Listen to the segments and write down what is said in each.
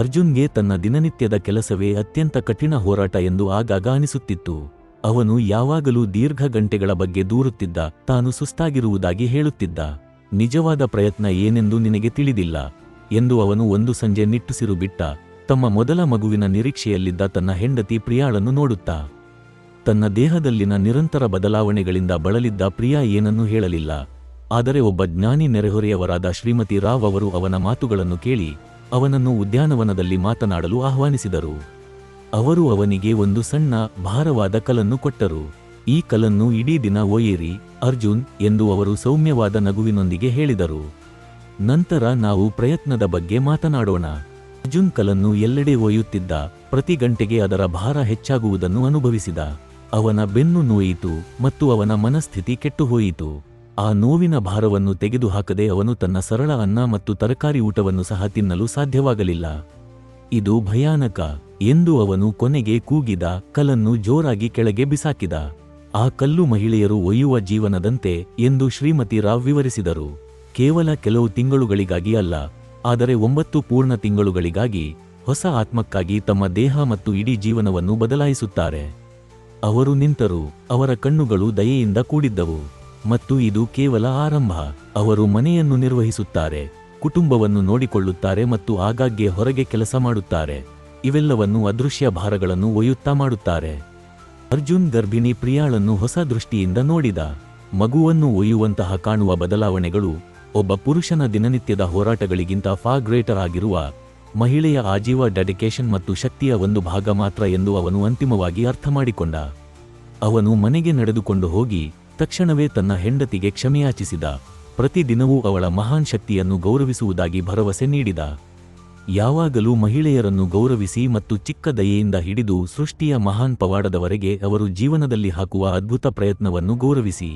ಅರ್ಜುನ್ಗೆ ತನ್ನ ದಿನನಿತ್ಯದ ಕೆಲಸವೇ ಅತ್ಯಂತ ಕಠಿಣ ಹೋರಾಟ ಎಂದು ಆಗಾಗ ಅನಿಸುತ್ತಿತ್ತು. ಅವನು ಯಾವಾಗಲೂ ದೀರ್ಘ ಗಂಟೆಗಳ ಬಗ್ಗೆ ದೂರುತ್ತಿದ್ದ, ತಾನು ಸುಸ್ತಾಗಿರುವುದಾಗಿ ಹೇಳುತ್ತಿದ್ದ. ನಿಜವಾದ ಪ್ರಯತ್ನ ಏನೆಂದು ನಿನಗೆ ತಿಳಿದಿಲ್ಲ? ಎಂದು ಅವನು ಒಂದು ಸಂಜೆ ನಿಟ್ಟುಸಿರು ಬಿಟ್ಟ. ತಮ್ಮ ಮೊದಲ ಮಗುವಿನ ನಿರೀಕ್ಷೆಯಲ್ಲಿದ್ದ ತನ್ನ ಹೆಂಡತಿ ಪ್ರಿಯಾಳನ್ನು ನೋಡುತ್ತಾ. ತನ್ನ ದೇಹದಲ್ಲಿನ ನಿರಂತರ ಬದಲಾವಣೆಗಳಿಂದ ಬಳಲಿದ್ದ ಪ್ರಿಯಾ ಏನನ್ನೂ ಹೇಳಲಿಲ್ಲ. ಆದರೆ ಒಬ್ಬ ಜ್ಞಾನಿ ನೆರೆಹೊರೆಯವರಾದ ಶ್ರೀಮತಿ ರಾವ್ ಅವರು ಅವನ ಮಾತುಗಳನ್ನು ಕೇಳಿ ಅವನನ್ನು ಉದ್ಯಾನವನದಲ್ಲಿ ಮಾತನಾಡಲು ಆಹ್ವಾನಿಸಿದರು. ಅವರು ಅವನಿಗೆ ಒಂದು ಸಣ್ಣ, ಭಾರವಾದ ಕಲನ್ನು ಕೊಟ್ಟರು. ಈ ಕಲನ್ನು ಇಡೀ ದಿನ ಒಯ್ಯಿರಿ, ಅರ್ಜುನ್, ಎಂದು ಅವರು ಸೌಮ್ಯವಾದ ನಗುವಿನೊಂದಿಗೆ ಹೇಳಿದರು. ನಂತರ ನಾವು ಪ್ರಯತ್ನದ ಬಗ್ಗೆ ಮಾತನಾಡೋಣ. ಅರ್ಜುನ್ ಕಲನ್ನು ಎಲ್ಲೆಡೆ ಒಯ್ಯುತ್ತಿದ್ದ, ಪ್ರತಿ ಗಂಟೆಗೆ ಅದರ ಭಾರ ಹೆಚ್ಚಾಗುವುದನ್ನು ಅನುಭವಿಸಿದ. ಅವನ ಬೆನ್ನು ನೋಯಿತು, ಮತ್ತು ಅವನ ಮನಸ್ಥಿತಿ ಕೆಟ್ಟುಹೋಯಿತು. ಆ ನೋವಿನ ಭಾರವನ್ನು ತೆಗೆದುಹಾಕದೆ ಅವನು ತನ್ನ ಸರಳ ಅನ್ನ ಮತ್ತು ತರಕಾರಿ ಊಟವನ್ನು ಸಹ ತಿನ್ನಲು ಸಾಧ್ಯವಾಗಲಿಲ್ಲ. ಇದು ಭಯಾನಕ ಎಂದು ಅವನು ಕೊನೆಗೆ ಕೂಗಿದ, ಕಲ್ಲನ್ನು ಜೋರಾಗಿ ಕೆಳಗೆ ಬಿಸಾಕಿದ. ಆ ಕಲ್ಲು ಮಹಿಳೆಯರು ಒಯ್ಯುವ ಜೀವನದಂತೆ ಎಂದು ಶ್ರೀಮತಿ ರಾವ್ ವಿವರಿಸಿದರು. ಕೇವಲ ಕೆಲವು ತಿಂಗಳುಗಳಿಗಾಗಿ ಅಲ್ಲ, ಆದರೆ ಒಂಬತ್ತು ಪೂರ್ಣ ತಿಂಗಳುಗಳಿಗಾಗಿ ಹೊಸ ಆತ್ಮಕ್ಕಾಗಿ ತಮ್ಮ ದೇಹ ಮತ್ತು ಇಡೀ ಜೀವನವನ್ನು ಬದಲಾಯಿಸುತ್ತಾರೆ. ಅವರು ನಿಂತರು, ಅವರ ಕಣ್ಣುಗಳು ದಯೆಯಿಂದ ಕೂಡಿದ್ದವು. ಮತ್ತು ಇದು ಕೇವಲ ಆರಂಭ. ಅವರು ಮನೆಯನ್ನು ನಿರ್ವಹಿಸುತ್ತಾರೆ, ಕುಟುಂಬವನ್ನು ನೋಡಿಕೊಳ್ಳುತ್ತಾರೆ ಮತ್ತು ಆಗಾಗ್ಗೆ ಹೊರಗೆ ಕೆಲಸ ಮಾಡುತ್ತಾರೆ. ಇವೆಲ್ಲವನ್ನು ಅದೃಶ್ಯ ಭಾರಗಳನ್ನು ಒಯ್ಯುತ್ತಾ ಮಾಡುತ್ತಾರೆ. ಅರ್ಜುನ್ ಗರ್ಭಿಣಿ ಪ್ರಿಯಾಳನ್ನು ಹೊಸ ದೃಷ್ಟಿಯಿಂದ ನೋಡಿದ. ಮಗುವನ್ನು ಒಯ್ಯುವಂತಹ ಕಾಣುವ ಬದಲಾವಣೆಗಳು, ಒಬ್ಬ ಪುರುಷನ ದಿನನಿತ್ಯದ ಹೋರಾಟಗಳಿಗಿಂತ ಫಾ ಗ್ರೇಟರ್ ಆಗಿರುವ ಮಹಿಳೆಯ ಆಜೀವ ಡೆಡಿಕೇಶನ್ ಮತ್ತು ಶಕ್ತಿಯ ಒಂದು ಭಾಗ ಮಾತ್ರ ಎಂದು ಅವನು ಅಂತಿಮವಾಗಿ ಅರ್ಥಮಾಡಿಕೊಂಡ. ಅವನು ಮನೆಗೆ ನಡೆದುಕೊಂಡು ಹೋಗಿ ತಕ್ಷಣವೇ ತನ್ನ ಹೆಂಡತಿಗೆ ಕ್ಷಮೆಯಾಚಿಸಿದ. ಪ್ರತಿದಿನವೂ ಅವಳ ಮಹಾನ್ ಶಕ್ತಿಯನ್ನು ಗೌರವಿಸುವುದಾಗಿ ಭರವಸೆ ನೀಡಿದ. ಯಾವಾಗಲೂ ಮಹಿಳೆಯರನ್ನು ಗೌರವಿಸಿ ಮತ್ತು ಚಿಕ್ಕ ದಯೆಯಿಂದ ಹಿಡಿದು ಸೃಷ್ಟಿಯ ಮಹಾನ್ ಪವಾಡದವರೆಗೆ ಅವರು ಜೀವನದಲ್ಲಿ ಹಾಕುವ ಅದ್ಭುತ ಪ್ರಯತ್ನವನ್ನು ಗೌರವಿಸಿ.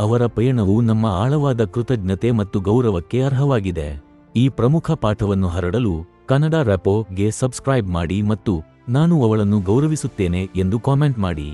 ಅವರ ಪಯಣವು ನಮ್ಮ ಆಳವಾದ ಕೃತಜ್ಞತೆ ಮತ್ತು ಗೌರವಕ್ಕೆ ಅರ್ಹವಾಗಿದೆ. ಈ ಪ್ರಮುಖ ಪಾಠವನ್ನು ಹರಡಲು ಕನ್ನಡ ರೆಪೋಗೆ ಸಬ್ಸ್ಕ್ರೈಬ್ ಮಾಡಿ ಮತ್ತು ನಾನು ಅವಳನ್ನು ಗೌರವಿಸುತ್ತೇನೆ ಎಂದು ಕಾಮೆಂಟ್ ಮಾಡಿ.